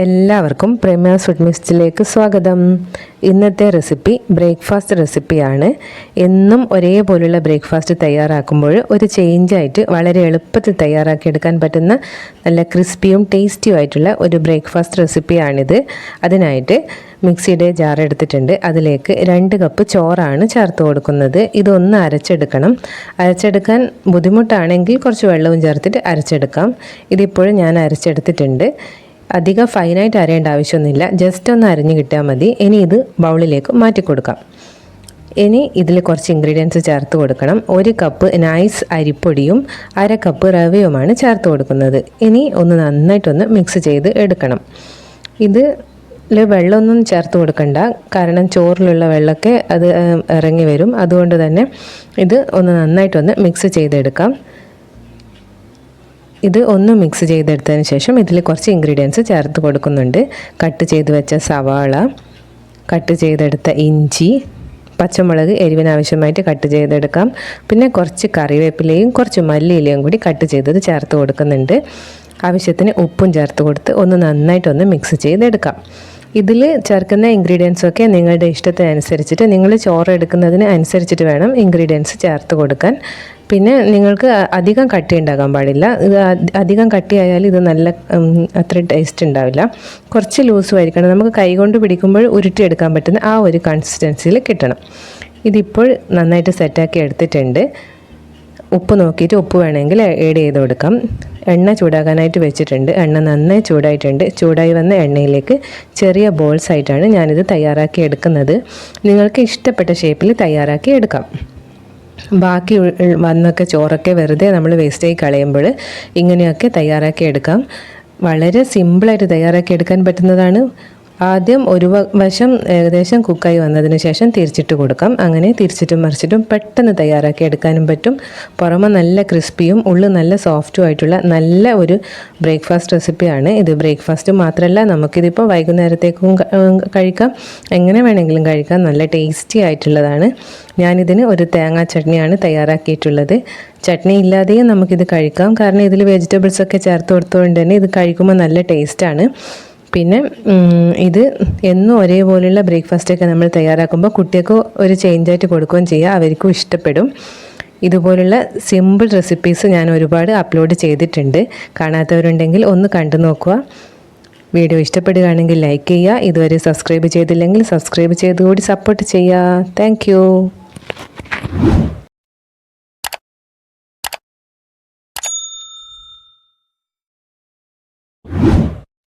എല്ലാവർക്കും പ്രേമ ഫുഡ് മിസ്റ്റിലേക്ക് സ്വാഗതം. ഇന്നത്തെ റെസിപ്പി ബ്രേക്ക്ഫാസ്റ്റ് റെസിപ്പിയാണ് എന്നും ഒരേപോലുള്ള ബ്രേക്ക്ഫാസ്റ്റ് തയ്യാറാക്കുമ്പോൾ ഒരു ചേഞ്ചായിട്ട് വളരെ എളുപ്പത്തിൽ തയ്യാറാക്കിയെടുക്കാൻ പറ്റുന്ന നല്ല ക്രിസ്പിയും ടേസ്റ്റിയും ആയിട്ടുള്ള ഒരു ബ്രേക്ക്ഫാസ്റ്റ് റെസിപ്പിയാണിത് അതിനായിട്ട് മിക്സിയുടെ ജാർ എടുത്തിട്ടുണ്ട്. അതിലേക്ക് രണ്ട് കപ്പ് ചോറാണ് ചേർത്ത് കൊടുക്കുന്നത്. ഇതൊന്ന് അരച്ചെടുക്കണം. അരച്ചെടുക്കാൻ ബുദ്ധിമുട്ടാണെങ്കിൽ കുറച്ച് വെള്ളവും ചേർത്തിട്ട് അരച്ചെടുക്കാം. ഇതിപ്പോഴും ഞാൻ അരച്ചെടുത്തിട്ടുണ്ട്. അധികം ഫൈനായിട്ട് അരയേണ്ട ആവശ്യമൊന്നുമില്ല. ജസ്റ്റ് ഒന്ന് അരിഞ്ഞ് കിട്ടിയാൽ മതി. ഇനി ഇത് ബൗളിലേക്ക് മാറ്റി കൊടുക്കാം. ഇനി ഇതിൽ കുറച്ച് ഇൻഗ്രീഡിയൻസ് ചേർത്ത് കൊടുക്കണം. ഒരു കപ്പ് നൈസ് അരിപ്പൊടിയും അര കപ്പ് റവയുമാണ് ചേർത്ത് കൊടുക്കുന്നത്. ഇനി ഒന്ന് നന്നായിട്ടൊന്ന് മിക്സ് ചെയ്ത് എടുക്കണം. ഇത് വെള്ളമൊന്നും ചേർത്ത് കൊടുക്കണ്ട. കാരണം ചോറിലുള്ള വെള്ളമൊക്കെ അത് ഇറങ്ങി വരും. അതുകൊണ്ട് തന്നെ ഇത് ഒന്ന് നന്നായിട്ടൊന്ന് മിക്സ് ചെയ്തെടുക്കാം. ഇത് ഒന്ന് മിക്സ് ചെയ്തെടുത്തതിന് ശേഷം ഇതിൽ കുറച്ച് ഇൻഗ്രീഡിയൻസ് ചേർത്ത് കൊടുക്കുന്നുണ്ട്. കട്ട് ചെയ്ത് വെച്ച സവാള കട്ട് ചെയ്തെടുത്ത ഇഞ്ചി പച്ചമുളക് എരിവിനാവശ്യമായിട്ട് കട്ട് ചെയ്തെടുക്കാം. പിന്നെ കുറച്ച് കറിവേപ്പിലയും കുറച്ച് മല്ലിയിലയും കൂടി കട്ട് ചെയ്തത് ചേർത്ത് കൊടുക്കുന്നുണ്ട്. ആവശ്യത്തിന് ഉപ്പും ചേർത്ത് കൊടുത്ത് ഒന്ന് നന്നായിട്ടൊന്ന് മിക്സ് ചെയ്തെടുക്കാം. ഇതിൽ ചേർക്കുന്ന ഇൻഗ്രീഡിയൻസൊക്കെ നിങ്ങളുടെ ഇഷ്ടത്തിനനുസരിച്ചിട്ട് നിങ്ങൾ ചോറ് എടുക്കുന്നതിന് അനുസരിച്ചിട്ട് വേണം ഇൻഗ്രീഡിയൻസ് ചേർത്ത് കൊടുക്കാൻ. പിന്നെ നിങ്ങൾക്ക് അധികം കട്ടി ഉണ്ടാകാൻ പാടില്ല. ഇത് അധികം കട്ടിയായാൽ ഇത് നല്ല അത്ര ടേസ്റ്റ് ഉണ്ടാവില്ല. കുറച്ച് ലൂസും ആയിരിക്കണം. നമുക്ക് കൈകൊണ്ട് പിടിക്കുമ്പോൾ ഉരുട്ടിയെടുക്കാൻ പറ്റുന്ന ആ ഒരു കൺസിസ്റ്റൻസിയിൽ കിട്ടണം. ഇതിപ്പോൾ നന്നായിട്ട് സെറ്റാക്കി എടുത്തിട്ടുണ്ട്. ഉപ്പ് നോക്കിയിട്ട് ഉപ്പ് വേണമെങ്കിൽ ഏഡ് ചെയ്ത് കൊടുക്കാം. എണ്ണ ചൂടാക്കാനായിട്ട് വെച്ചിട്ടുണ്ട്. എണ്ണ നന്നായി ചൂടായിട്ടുണ്ട്. ചൂടായി വന്ന എണ്ണയിലേക്ക് ചെറിയ ബോൾസ് ആയിട്ടാണ് ഞാനിത് തയ്യാറാക്കി എടുക്കുന്നത്. നിങ്ങൾക്ക് ഇഷ്ടപ്പെട്ട ഷേപ്പിൽ തയ്യാറാക്കി എടുക്കാം. ബാക്കി വന്നൊക്കെ ചോറൊക്കെ വെറുതെ നമ്മൾ വേസ്റ്റായി കളയുമ്പോൾ ഇങ്ങനെയൊക്കെ തയ്യാറാക്കി എടുക്കാം വളരെ സിമ്പിളായിട്ട് തയ്യാറാക്കി എടുക്കാൻ പറ്റുന്നതാണ് ആദ്യം ഒരു വശം ഏകദേശം കുക്കായി വന്നതിന് ശേഷം തിരിച്ചിട്ട് കൊടുക്കാം. അങ്ങനെ തിരിച്ചിട്ടും മറിച്ചിട്ടും പെട്ടെന്ന് തയ്യാറാക്കി എടുക്കാനും പറ്റും. പുറമെ നല്ല ക്രിസ്പിയും ഉള്ളു നല്ല സോഫ്റ്റും ആയിട്ടുള്ള നല്ല ഒരു ബ്രേക്ക്ഫാസ്റ്റ് റെസിപ്പിയാണ് ഇത്. ബ്രേക്ക്ഫാസ്റ്റ് മാത്രമല്ല നമുക്കിതിപ്പോൾ വൈകുന്നേരത്തേക്കും കഴിക്കാം. എങ്ങനെ വേണമെങ്കിലും കഴിക്കാം. നല്ല ടേസ്റ്റി ആയിട്ടുള്ളതാണ്. ഞാനിതിന് ഒരു തേങ്ങാ ചട്നിയാണ് തയ്യാറാക്കിയിട്ടുള്ളത്. ചട്നി ഇല്ലാതെയും നമുക്കിത് കഴിക്കാം. കാരണം ഇതിൽ വെജിറ്റബിൾസൊക്കെ ചേർത്ത് കൊടുത്തുകൊണ്ട് തന്നെ ഇത് കഴിക്കുമ്പോൾ നല്ല ടേസ്റ്റാണ്. പിന്നെ ഇത് എന്നും ഒരേപോലെയുള്ള ബ്രേക്ക്ഫാസ്റ്റ് ഒക്കെ നമ്മൾ തയ്യാറാക്കുമ്പോൾ കുട്ടികൾക്ക് ഒരു ചേഞ്ചായിട്ട് കൊടുക്കുകയും ചെയ്യുക. അവർക്കും ഇഷ്ടപ്പെടും. ഇതുപോലുള്ള സിമ്പിൾ റെസിപ്പീസ് ഞാൻ ഒരുപാട് അപ്ലോഡ് ചെയ്തിട്ടുണ്ട്. കാണാത്തവരുണ്ടെങ്കിൽ ഒന്ന് കണ്ടു നോക്കുക. വീഡിയോ ഇഷ്ടപ്പെടുകയാണെങ്കിൽ ലൈക്ക് ചെയ്യുക. ഇതുവരെ സബ്സ്ക്രൈബ് ചെയ്തില്ലെങ്കിൽ സബ്സ്ക്രൈബ് ചെയ്തുകൂടി സപ്പോർട്ട് ചെയ്യുക. താങ്ക്